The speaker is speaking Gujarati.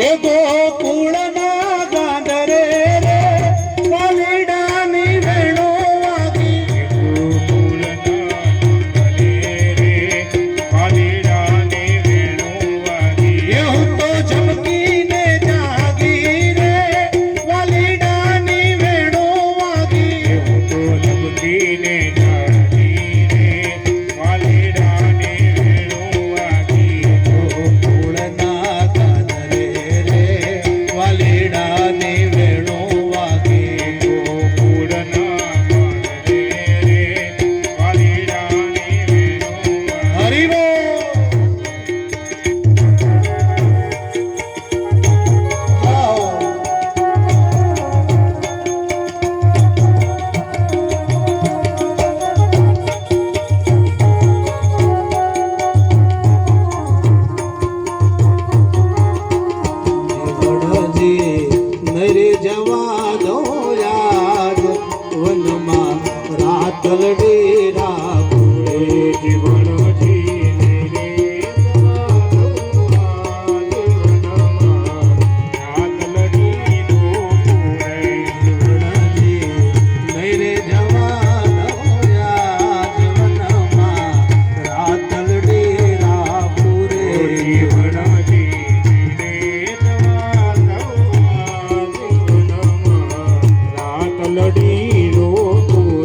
ગોકુળમાં જીવનમાં રાતલડી રાખે જીવન melody